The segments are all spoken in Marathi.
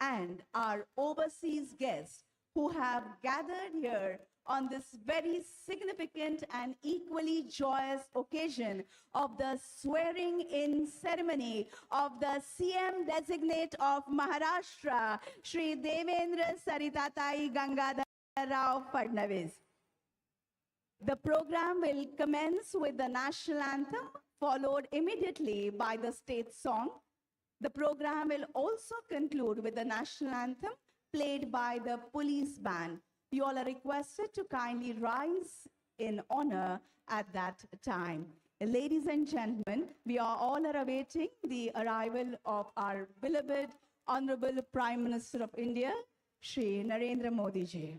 and our overseas guests who have gathered here on this very significant and equally joyous occasion of the swearing in ceremony of the CM designate of Maharashtra, Shri Devendra Saritatai Gangadhar Rao Fadnavis. The program will commence with the national anthem, followed immediately by the state song. The program will also conclude with the national anthem played by the police band. You all are requested to kindly rise in honor at that time. Ladies and gentlemen, we are all are awaiting the arrival of our beloved Honorable Prime Minister of India, Shri Narendra Modi ji.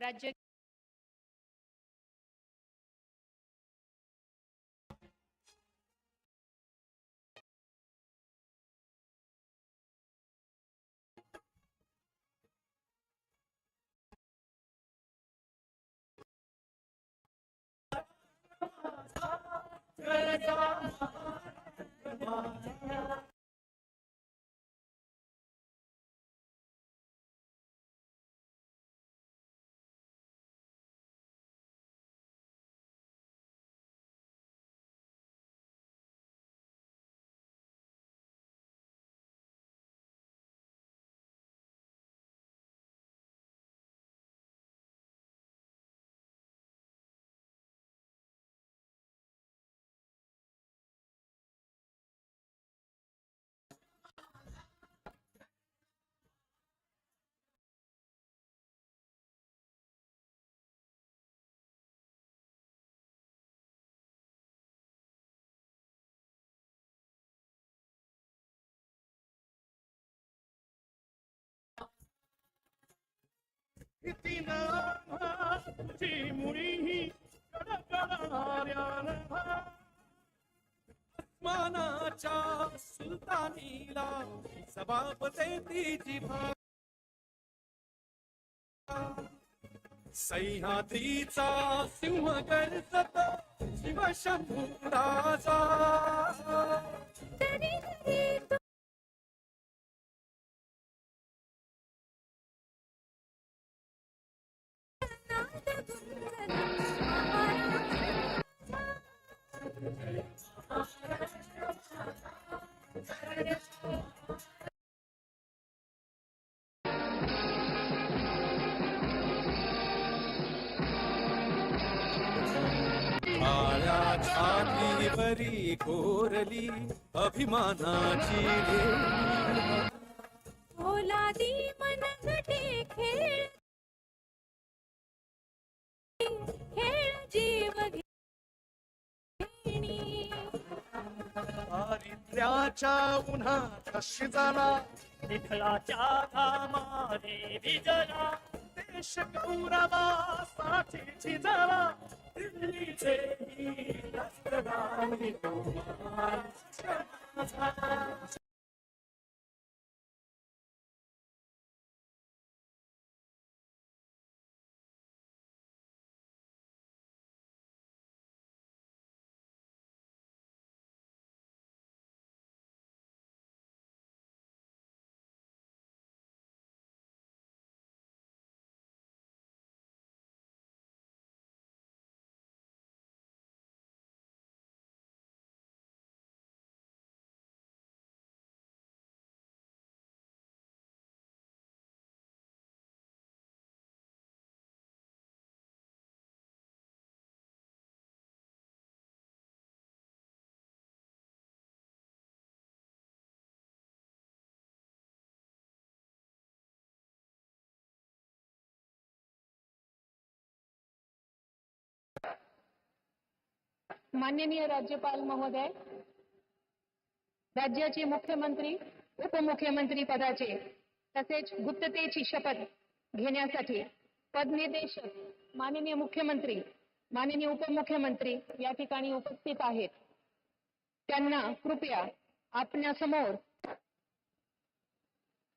राज्य तुझी मुळी मानाच्या सुलतानीला सभापते तिची भा. सह्याद्रीचा सिंह गर्जत शिवशंभू राजा छातीवरी कोरली अभिमानाची. ओलादी मनगटे खेळ खेळ जीव घेणी दारिद्र्याच्या उन्हात शिजाला विठ्ठलाच्या घामाने विजला देश गौरवासाठी झिजला दिल्लीचे ही माननीय राज्यपाल महोदय राज्याचे मुख्यमंत्री उपमुख्यमंत्री पदाचे तसेच गुप्ततेची शपथ घेण्यासाठी पदनिर्देशक माननीय मुख्यमंत्री माननीय उपमुख्यमंत्री या ठिकाणी उपस्थित आहेत. त्यांना कृपया आपल्यासमोर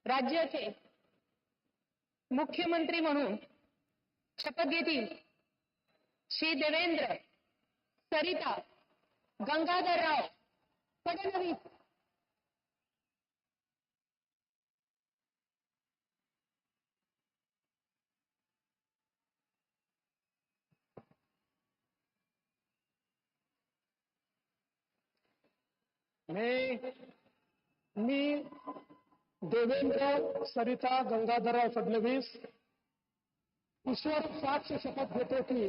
राज्याचे मुख्यमंत्री म्हणून शपथ घेतील. श्री देवेंद्र सरिता गंगाधरराव फडणवीस। मी मी देवेंद्र सरिता गंगाधरराव फडणवीस ईश्वर साक्ष शपथ घेतो की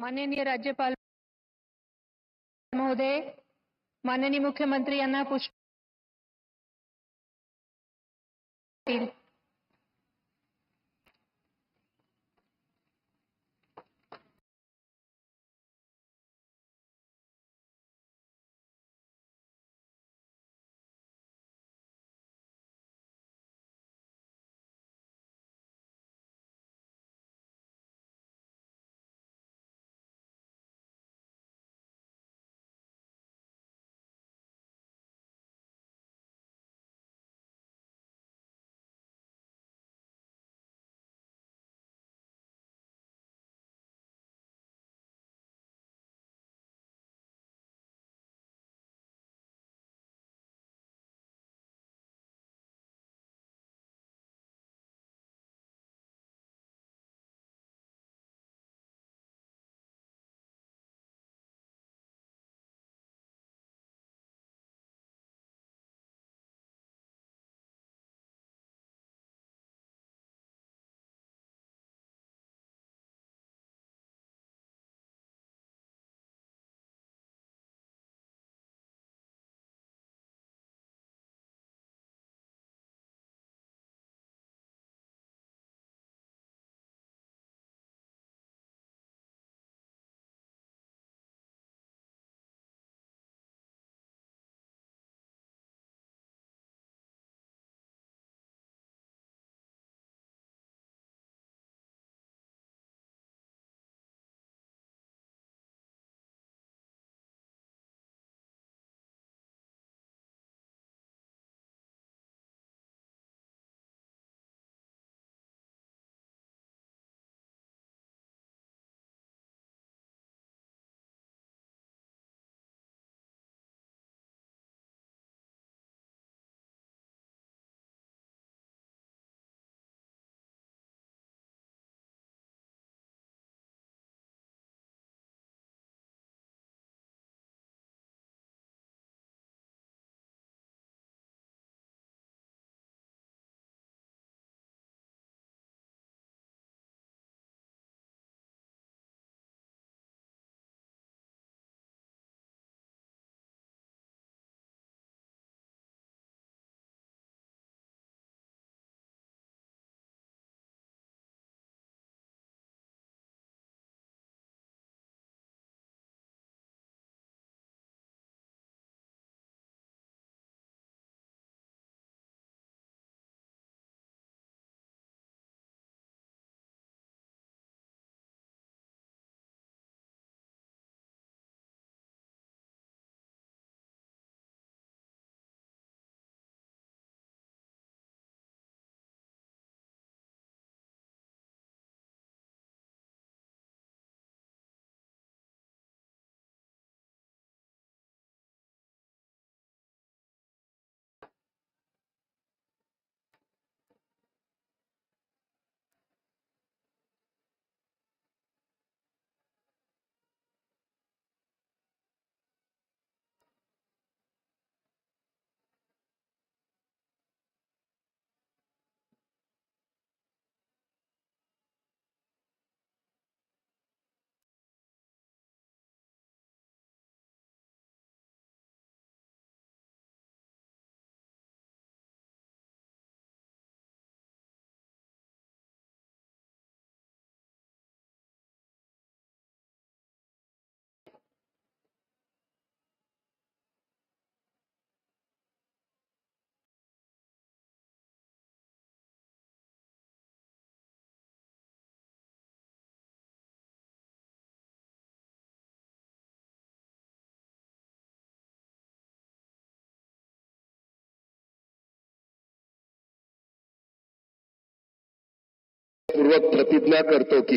माननीय राज्यपाल महोदय माननीय मुख्यमंत्री यांना पुष्प पूर्वक प्रतिज्ञा करतो की